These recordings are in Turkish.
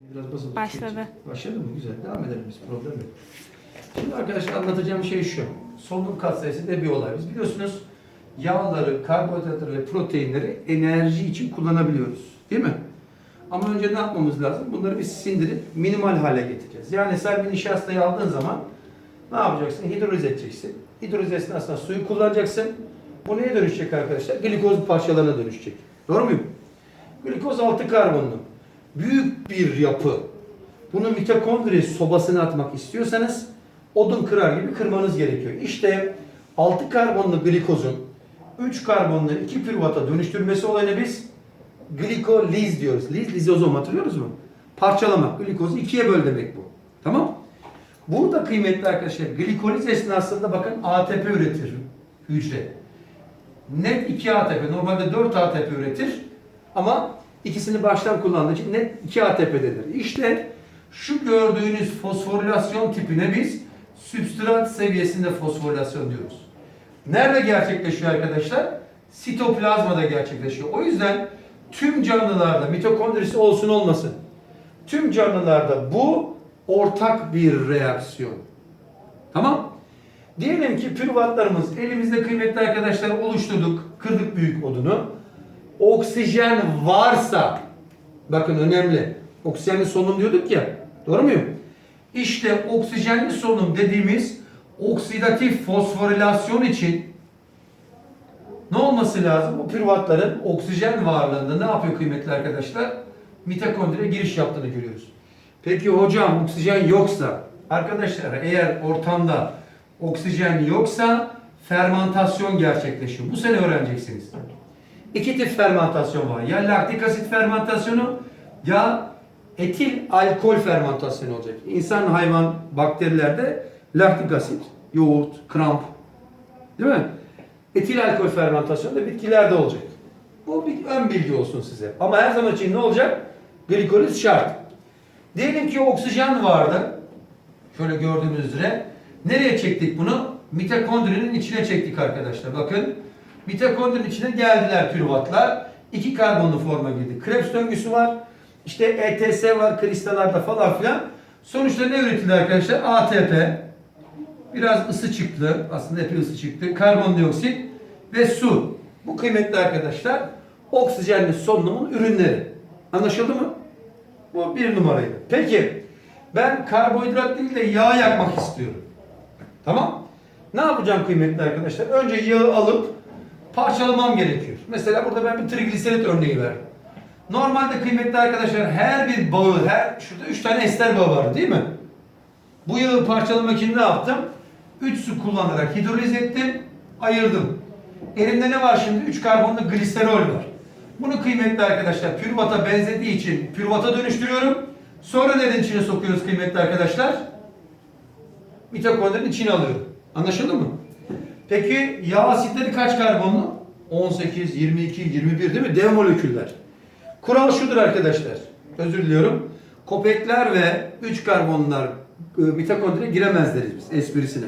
Biraz basılı Başladı. tutacak. Başladı mı? Güzel. Devam edelim biz. Problem yok. Şimdi arkadaşlar anlatacağım şey şu. Solunum katsayısı bir olay. Biz biliyorsunuz yağları, karbonhidratları ve proteinleri enerji için kullanabiliyoruz. Değil mi? Ama önce ne yapmamız lazım? Bunları biz sindirip minimal hale getireceğiz. Yani sen bir nişastayı aldığın zaman ne yapacaksın? Hidrolize edeceksin. Hidrolize esnasında suyu kullanacaksın. Bu neye dönüşecek arkadaşlar? Glikoz parçalarına dönüşecek. Doğru muyum? Glikoz altı karbonlu. Büyük bir yapı. Bunu mitokondri sobasına atmak istiyorsanız odun kırar gibi kırmanız gerekiyor. İşte 6 karbonlu glikozun 3 karbonlu 2 püruvata dönüştürmesi olayını biz glikoliz diyoruz. Liz, lizozom hatırlıyoruz mu? Parçalamak. Glikozu ikiye böl demek bu. Tamam? Burada kıymetli arkadaşlar glikoliz esnasında bakın ATP üretir hücre. Net 2 ATP. Normalde 4 ATP üretir. Ama ikisini baştan kullandığı için net 2 ATP'dedir. İşte şu gördüğünüz fosforilasyon tipine biz sübstrat seviyesinde fosforilasyon diyoruz. Nerede gerçekleşiyor arkadaşlar? Sitoplazmada gerçekleşiyor. O yüzden tüm canlılarda mitokondrisi olsun olmasın. Tüm canlılarda bu ortak bir reaksiyon. Tamam? Diyelim ki pürvatlarımız elimizde kıymetli arkadaşlar oluşturduk. Kırdık büyük odunu. Oksijen varsa bakın önemli. Oksijenli solunum diyorduk ya. Doğru muyum? İşte oksijenli solunum dediğimiz oksidatif fosforilasyon için ne olması lazım? Bu pürvatların oksijen varlığında ne yapıyor kıymetli arkadaşlar? Mitokondriye giriş yaptığını görüyoruz. Peki hocam oksijen yoksa arkadaşlar eğer ortamda oksijen yoksa fermentasyon gerçekleşiyor. Bu sene öğreneceksiniz. İki tip fermentasyon var. Ya laktik asit fermentasyonu ya etil alkol fermentasyonu olacak. İnsan, hayvan, bakterilerde laktik asit, yoğurt, kramp değil mi? Etil alkol fermentasyonu da bitkilerde olacak. Bu bir ön bilgi olsun size. Ama her zaman için ne olacak? Glikoliz şart. Diyelim ki oksijen vardı. Şöyle gördüğünüz üzere. Nereye çektik bunu? Mitokondrinin içine çektik arkadaşlar. Bakın. Mitokondrinin içine geldiler pürüvatlar. İki karbonlu forma girdi. Krebs döngüsü var. İşte ETS var kristallarda falan filan. Sonuçta ne üretildi arkadaşlar? ATP. Biraz ısı çıktı. Aslında epey ısı çıktı. Karbondioksit ve su. Bu kıymetli arkadaşlar oksijenli solunumun ürünleri. Anlaşıldı mı? Bu bir numaraydı. Peki ben karbonhidrat değil de yağ yakmak istiyorum. Tamam. Ne yapacağım kıymetli arkadaşlar? Önce yağı alıp parçalamam gerekiyor. Mesela burada ben bir trigliserit örneği verdim. Normalde kıymetli arkadaşlar her bir bağı, her şurada 3 tane ester bağı var değil mi? Bu yağı parçalamak için ne yaptım? 3 su kullanarak hidroliz ettim, ayırdım. Elimde ne var şimdi? 3 karbonlu gliserol var. Bunu kıymetli arkadaşlar pürvata benzediği için pürvata dönüştürüyorum. Sonra neden içine sokuyoruz kıymetli arkadaşlar? Mitokondrinin içine alıyorum. Anlaşıldı mı? Peki yağ asitleri kaç karbonlu? 18, 22, 21 değil mi? Dev moleküller. Kural şudur arkadaşlar. Özür diliyorum. Kopekler ve 3 karbonlar e, mitokondriye giremez deriz biz esprisine.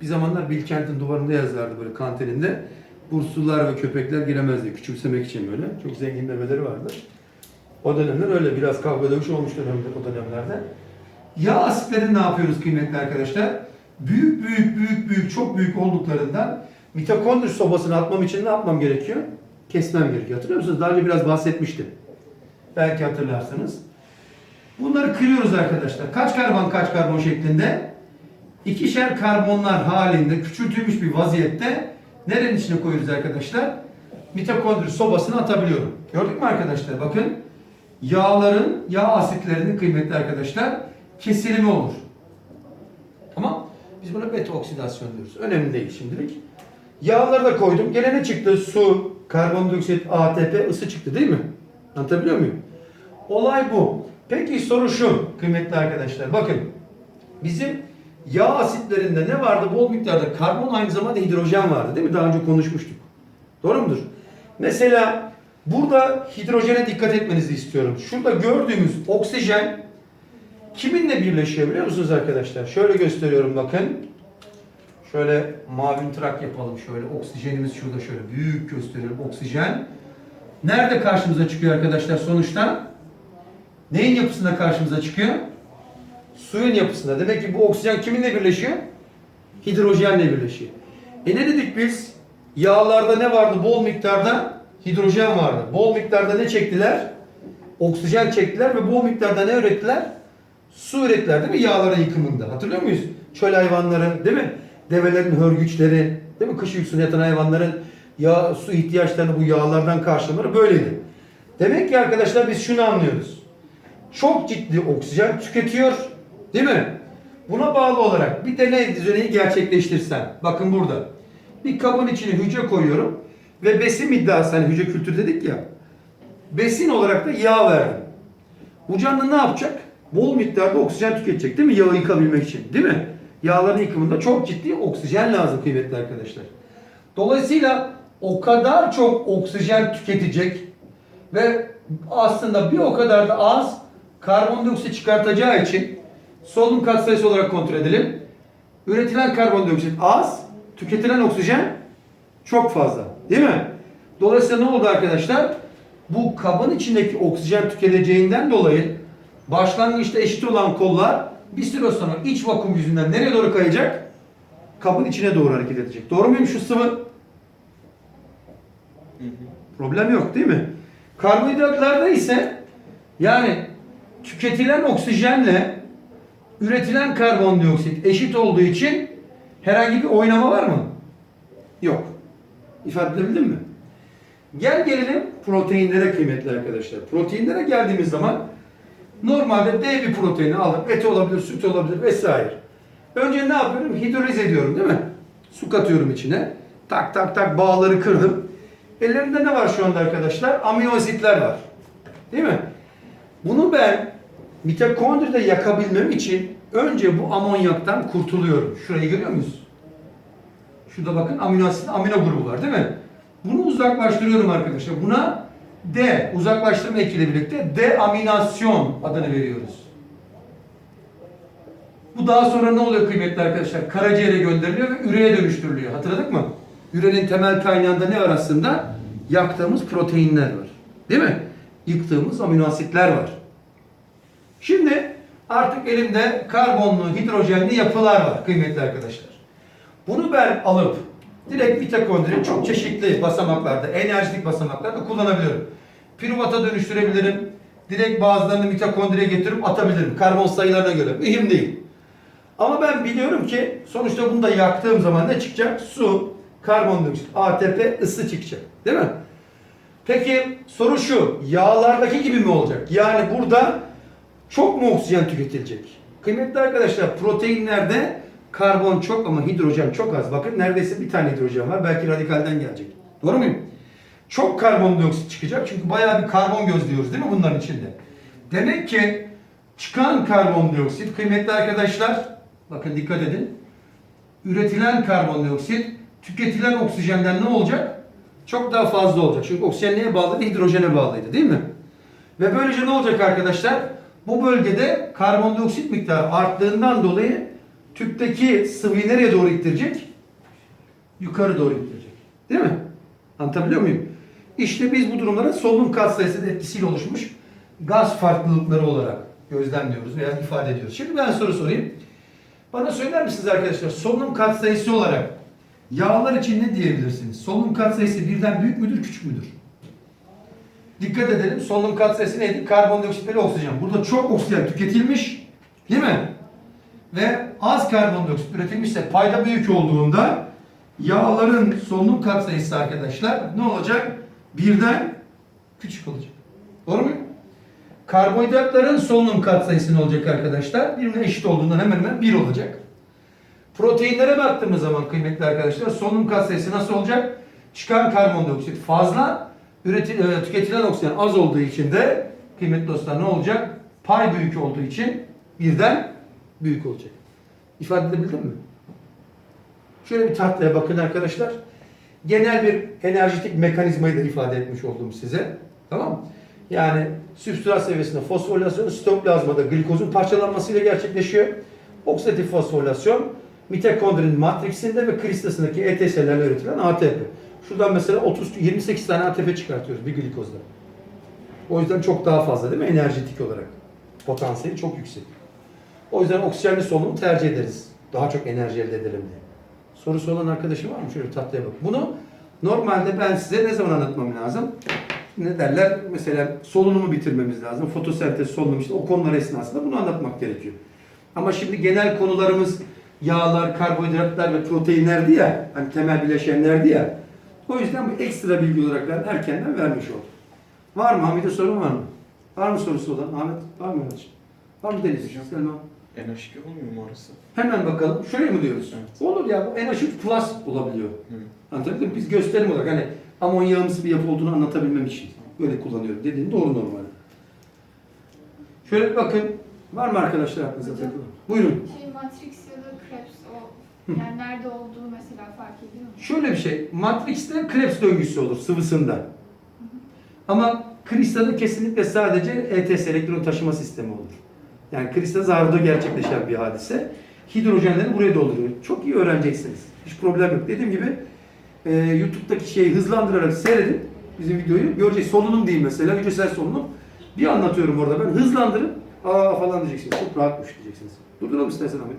Bir zamanlar Bilkent'in duvarında yazardı böyle kantininde. Burslular ve köpekler giremez diye küçümsemek için böyle. Çok zengin memeleri vardı. O dönemler öyle biraz kavga dövüş olmuş dönemde, o dönemlerde. Yağ asitlerini ne yapıyoruz kıymetli arkadaşlar? Büyük büyük büyük büyük çok büyük olduklarından mitokondri sobasına atmam için ne yapmam gerekiyor? Kesmem gerekiyor. Hatırlıyor musunuz? Daha önce biraz bahsetmiştim. Belki hatırlarsınız. Bunları kırıyoruz arkadaşlar. Kaç karbon kaç karbon şeklinde? İkişer karbonlar halinde küçültülmüş bir vaziyette nerenin içine koyuyoruz arkadaşlar? Mitokondri sobasına atabiliyorum. Gördük mü arkadaşlar? Bakın yağların, yağ asitlerinin kıymetli arkadaşlar kesilimi olur. Biz buna beta oksidasyon diyoruz. Önemli değil şimdilik. Yağları da koydum. Gene ne çıktı? Su, karbondioksit, ATP, ısı çıktı değil mi? Anlatabiliyor muyum? Olay bu. Peki soru şu kıymetli arkadaşlar. Bakın bizim yağ asitlerinde ne vardı? Bol miktarda karbon aynı zamanda hidrojen vardı değil mi? Daha önce konuşmuştuk. Doğru mudur? Mesela burada hidrojene dikkat etmenizi istiyorum. Şurada gördüğümüz oksijen kiminle birleşiyor biliyor musunuz arkadaşlar? Şöyle gösteriyorum bakın. Şöyle mavi trak yapalım şöyle. Oksijenimiz şurada şöyle büyük gösteriyorum oksijen. Nerede karşımıza çıkıyor arkadaşlar sonuçta? Neyin yapısında karşımıza çıkıyor? Suyun yapısında. Demek ki bu oksijen kiminle birleşiyor? Hidrojenle birleşiyor. E ne dedik biz? Yağlarda ne vardı? Bol miktarda hidrojen vardı. Bol miktarda ne çektiler? Oksijen çektiler ve bol miktarda ne ürettiler? Su ürettiler değil mi yağların yıkımında? Hatırlıyor muyuz? Çöl hayvanları değil mi? Develerin hörgüçleri, değil mi? Kış uykusuna yatan hayvanların yağ, su ihtiyaçlarını bu yağlardan karşılamaları böyleydi. Demek ki arkadaşlar biz şunu anlıyoruz. Çok ciddi oksijen tüketiyor, değil mi? Buna bağlı olarak bir deney düzeneyi gerçekleştirsen, bakın burada. Bir kabın içine hücre koyuyorum ve besin iddiası, hani hücre kültürü dedik ya. Besin olarak da yağ verdim. Bu canlı ne yapacak? Bol miktarda oksijen tüketecek değil mi? Yağı yıkabilmek için değil mi? Yağların yıkımında çok ciddi oksijen lazım kıymetli arkadaşlar. Dolayısıyla o kadar çok oksijen tüketecek ve aslında bir o kadar da az karbondioksit çıkartacağı için solunum katsayısı olarak kontrol edelim. Üretilen karbondioksit az, tüketilen oksijen çok fazla. Değil mi? Dolayısıyla ne oldu arkadaşlar? Bu kabın içindeki oksijen tüketeceğinden dolayı başlangıçta eşit olan kollar bir süre sonra iç vakum yüzünden nereye doğru kayacak? Kabın içine doğru hareket edecek. Doğru muyum şu sıvı? Problem yok değil mi? Karbonhidratlarda ise yani tüketilen oksijenle üretilen karbondioksit eşit olduğu için herhangi bir oynama var mı? Yok. İfade edebildim mi? Gel gelelim proteinlere kıymetli arkadaşlar. Proteinlere geldiğimiz zaman normalde D bir proteini alıp et olabilir, süt olabilir vesaire. Önce ne yapıyorum? Hidroliz ediyorum değil mi? Su katıyorum içine. Tak tak tak bağları kırdım. Ellerimde ne var şu anda arkadaşlar? Amino asitler var. Değil mi? Bunu ben mitokondride yakabilmem için önce bu amonyaktan kurtuluyorum. Şurayı görüyor muyuz? Şurada bakın amino asit, amino grubu var değil mi? Bunu uzaklaştırıyorum arkadaşlar. Buna D, uzaklaştırma ekiyle birlikte deaminasyon adını veriyoruz. Bu daha sonra ne oluyor kıymetli arkadaşlar? Karaciğere gönderiliyor ve üreye dönüştürülüyor. Hatırladık mı? Ürenin temel kaynağında ne var aslında? Yaktığımız proteinler var. Değil mi? Yıktığımız amino asitler var. Şimdi artık elimde karbonlu, hidrojenli yapılar var kıymetli arkadaşlar. Bunu ben alıp direkt mitokondri çok çeşitli basamaklarda, enerjilik basamaklarda kullanabilirim. Piruvata dönüştürebilirim. Direkt bazılarını mitokondriye getirip atabilirim. Karbon sayılarına göre. Mühim değil. Ama ben biliyorum ki sonuçta bunu da yaktığım zaman ne çıkacak? Su, karbondioksit, ATP, ısı çıkacak. Değil mi? Peki soru şu. Yağlardaki gibi mi olacak? Yani burada çok mu oksijen tüketilecek? Kıymetli arkadaşlar proteinlerde karbon çok ama hidrojen çok az. Bakın neredeyse bir tane hidrojen var. Belki radikalden gelecek. Doğru muyum? Çok karbondioksit çıkacak. Çünkü bayağı bir karbon gözlüyoruz değil mi bunların içinde? Demek ki çıkan karbondioksit kıymetli arkadaşlar bakın dikkat edin. Üretilen karbondioksit tüketilen oksijenden ne olacak? Çok daha fazla olacak. Çünkü oksijen neye bağlıydı? Hidrojene bağlıydı değil mi? Ve böylece ne olacak arkadaşlar? Bu bölgede karbondioksit miktarı arttığından dolayı tüpteki sıvıyı nereye doğru ittirecek? Yukarı doğru ittirecek. Değil mi? Anlatabiliyor muyum? İşte biz bu durumlara solunum katsayısı etkisiyle oluşmuş gaz farklılıkları olarak gözlemliyoruz veya ifade ediyoruz. Şimdi ben soru sorayım. Bana söyler misiniz arkadaşlar solunum katsayısı olarak yağlar için ne diyebilirsiniz? Solunum katsayısı birden büyük müdür, küçük müdür? Dikkat edelim. Solunum katsayısı neydi? Karbondioksit ve oksijen. Burada çok oksijen tüketilmiş. Değil mi? Ve az karbondioksit üretilmişse payda büyük olduğunda yağların solunum katsayısı arkadaşlar ne olacak? Birden küçük olacak. Doğru mu? Karbonhidratların solunum katsayısı ne olacak arkadaşlar? Birbirine eşit olduğundan hemen hemen 1 olacak. Proteinlere baktığımız zaman kıymetli arkadaşlar solunum katsayısı nasıl olacak? Çıkan karbondioksit fazla, üreti, e, tüketilen oksijen az olduğu için de kıymetli dostlar ne olacak? Pay büyük olduğu için birden büyük olacak. İfade edebildim mi? Şöyle bir tahtaya bakın arkadaşlar. Genel bir enerjitik mekanizmayı da ifade etmiş oldum size. Tamam mı? Yani sübstrat seviyesinde fosforilasyon sitoplazmada glikozun parçalanmasıyla gerçekleşiyor. Oksidatif fosforilasyon mitokondrinin matriksinde ve kristasındaki ETS'lerle üretilen ATP. Şuradan mesela 30 28 tane ATP çıkartıyoruz bir glikozda. O yüzden çok daha fazla değil mi enerjitik olarak? potansiyeli çok yüksek. O yüzden oksijenli solunumu tercih ederiz. Daha çok enerji elde edelim diye. Sorusu olan arkadaşım var mı? Şöyle tatlıya bak. Bunu normalde ben size ne zaman anlatmam lazım? Ne derler? Mesela solunumu bitirmemiz lazım. Fotosentez solunum işte o konular esnasında bunu anlatmak gerekiyor. Ama şimdi genel konularımız yağlar, karbonhidratlar ve proteinlerdi ya. Hani temel bileşenlerdi ya. O yüzden bu ekstra bilgi olarak ben erkenden vermiş oldum. Var mı? Hamid'e sorun var mı? Var mı sorusu olan? Ahmet var mı? Var mı Deniz? Selma? NH2 olmuyor mu orası? Hemen bakalım. Şöyle mi diyoruz? Evet. Olur ya bu NH3 plus olabiliyor. Hı. Anlatabildim mi? Biz gösterim olarak hani amonyağımsı bir yapı olduğunu anlatabilmem için böyle kullanıyorum. Dediğin doğru normal. Şöyle bir bakın. Var mı arkadaşlar aklınıza takılan? Buyurun. Şey Matrix ya da Krebs o Hı. yani nerede olduğu mesela fark ediyor mu? Şöyle bir şey. Matrix'te Krebs döngüsü olur sıvısında. Ama kristalde kesinlikle sadece ETS elektron taşıma sistemi olur. Yani kristal zarfda gerçekleşen bir hadise. Hidrojenleri buraya dolduruyor. Çok iyi öğreneceksiniz. Hiç problem yok. Dediğim gibi e, YouTube'daki şeyi hızlandırarak seyredin. Bizim videoyu. Göreceksiniz. Solunum değil mesela. Hücresel solunum. Bir anlatıyorum orada ben. Hızlandırın. Aa falan diyeceksiniz. Çok rahatmış diyeceksiniz. Durduralım istersen Ahmet.